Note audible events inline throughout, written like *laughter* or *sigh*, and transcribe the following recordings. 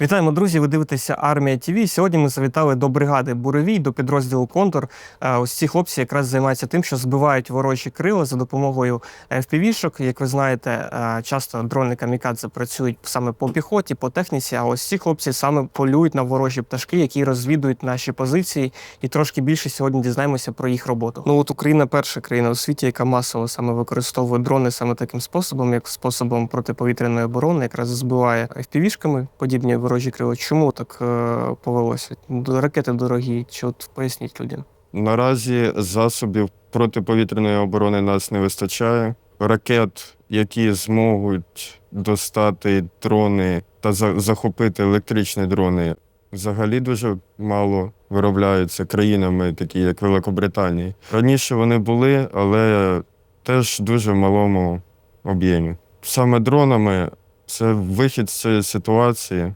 Вітаємо, друзі! Ви дивитеся Армія ТІВІ. Сьогодні ми завітали до бригади Буревій, до підрозділу Контур. Е, Ось ці хлопці якраз займаються тим, що збивають ворожі крила за допомогою FPV-шок. Як ви знаєте, е, часто дрони камікадзе працюють саме по піхоті, по техніці. А ось ці хлопці саме полюють на ворожі пташки, які розвідують наші позиції. І трошки більше сьогодні дізнаємося про їх роботу. Ну от Україна перша країна у світі, яка масово саме використовує дрони саме таким способом, як способом протиповітряної оборони, якраз збиває FPV-шками подібні ворожі крила. Чому так е, повелося? Ракети дорогі, чи от поясніть людям? Наразі засобів протиповітряної оборони нас не вистачає. Ракет, які зможуть достати дрони та за- захопити електричні дрони, взагалі дуже мало виробляються країнами, такі як Великобританія. Раніше вони були, але теж дуже в малому об'ємі. Саме дронами це вихід з цієї ситуації.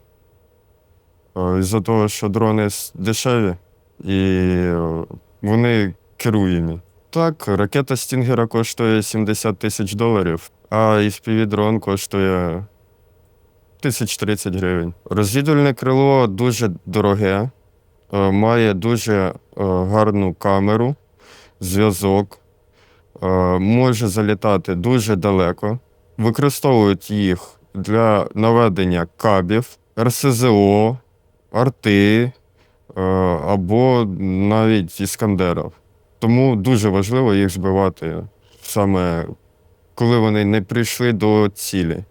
Е, З-за того, що дрони дешеві і е, вони керуємі. Так, ракета Стінгера коштує 70 тисяч доларів, а FPV-дрон коштує 1030 гривень. Розвідувальне крило дуже дороге, е, має дуже гарну камеру, зв'язок, може залітати дуже далеко. Використовують їх для наведення кабів, РСЗО, арти е, або навіть іскандеров. Тому дуже важливо їх збивати саме коли вони не прийшли до цілі,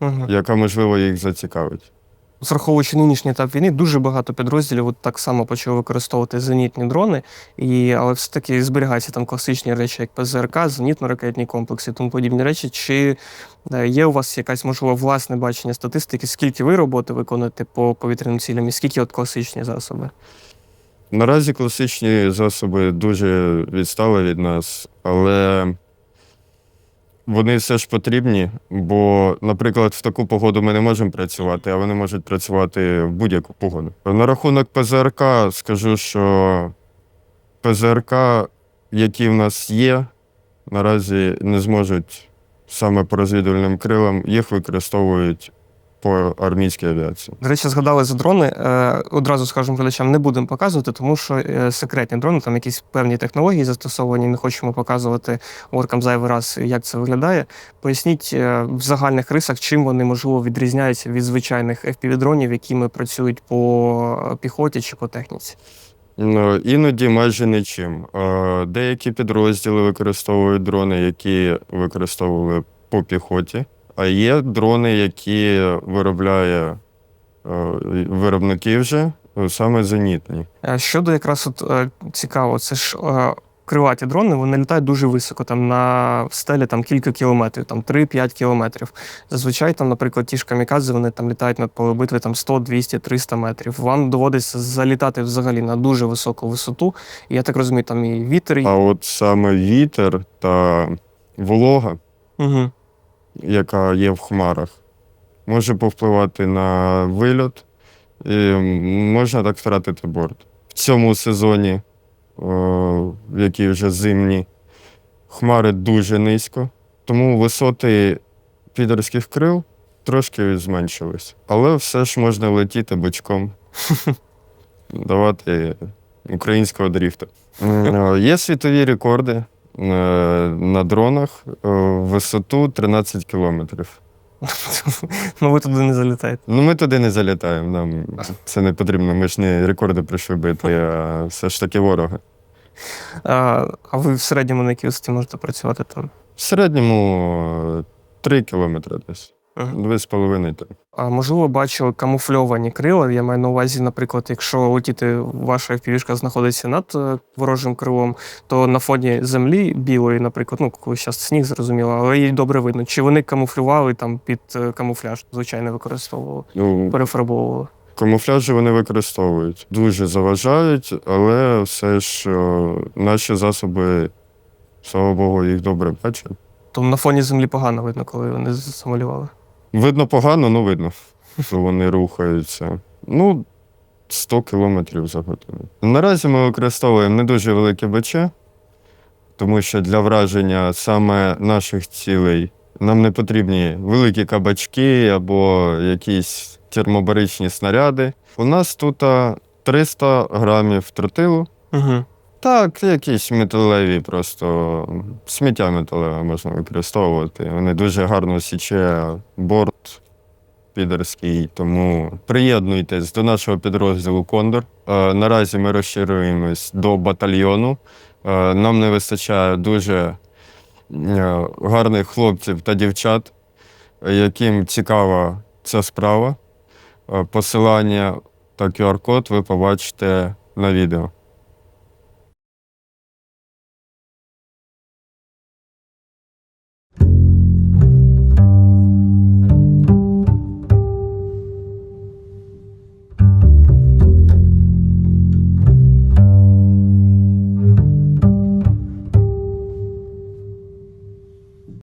Угу. яка можливо їх зацікавить. Зраховуючи нинішній етап війни, дуже багато підрозділів от так само почали використовувати зенітні дрони, і, але все-таки зберігаються там класичні речі, як ПЗРК, зенітно-ракетні комплекси і тому подібні речі. Чи е, є у вас якась, можливо, власне бачення статистики, скільки ви роботи виконуєте по повітряним цілям і скільки от класичні засоби? Наразі класичні засоби дуже відстали від нас, але вони все ж потрібні, бо, наприклад, в таку погоду ми не можемо працювати, а вони можуть працювати в будь-яку погоду. На рахунок ПЗРК скажу, що ПЗРК, які в нас є, наразі не зможуть саме по розвідувальним крилам, їх використовують по армійській авіації. До речі, згадали за дрони. Е, одразу скажемо глядачам, не будемо показувати, тому що е, секретні дрони, там якісь певні технології застосовані. Не хочемо показувати оркам зайвий раз, як це виглядає. Поясніть е, в загальних рисах, чим вони можливо відрізняються від звичайних FPV-дронів, якими працюють по піхоті чи по техніці. Ну, іноді майже нічим. Деякі підрозділи використовують дрони, які використовували по піхоті, а є дрони, які виробляє е, виробники вже е, саме зенітні. Е, Щодо якраз от цікаво, це ж крилаті дрони, вони літають дуже високо, там на стелі там кілька кілометрів, там 3-5 кілометрів. Зазвичай там, наприклад, ті ж камікадзе, вони там літають над поле битви там 100, 200, 300 метрів. Вам доводиться залітати взагалі на дуже високу висоту. І я так розумію, там і вітер. А от саме вітер та волога, Угу. Яка є в хмарах, може повпливати на вильот, і можна так втратити борт. В цьому сезоні, який вже зимні, хмари дуже низько, тому висоти підерських крил трошки зменшились. Але все ж можна летіти бочком, *laughs* давати українського дріфту. Е, Є світові рекорди на дронах в висоту 13 кілометрів. *laughs* ну ви туди не залітаєте. Ну, ми туди не залітаємо, нам це не потрібно. Ми ж не рекорди прийшли бити, а все ж таки ворога. А, а ви в середньому на якій висоті можете працювати там? В середньому 3 кілометри десь. Дві з половиною. три. А можливо, бачили камуфльовані крила. Я маю на увазі, наприклад, якщо летіти, ваша FPV-шка знаходиться над е, ворожим крилом, то на фоні землі білої, наприклад, ну коли зараз сніг зрозуміло, але її добре видно. Чи вони камуфлювали там під е, камуфляж, звичайно, використовували, Ну, перефарбовували. камуфляжі вони використовують. Дуже заважають, але все ж наші засоби, слава Богу, їх добре бачать. То на фоні землі погано видно, коли вони замалювали. Видно погано, ну видно, що вони рухаються. Ну, 100 кілометрів за годину. Наразі ми використовуємо не дуже велике БЧ, тому що для враження саме наших цілей нам не потрібні великі кабачки або якісь термобаричні снаряди. У нас тут 300 грамів тротилу. Угу. Так, якісь металеві, просто сміття металеве можна використовувати. Вони дуже гарно січе борт підерський, тому приєднуйтесь до нашого підрозділу Кондор. Е, Наразі ми розширюємось до батальйону. Е, Нам не вистачає дуже е, гарних хлопців та дівчат, яким цікава ця справа. Посилання та QR-код ви побачите на відео.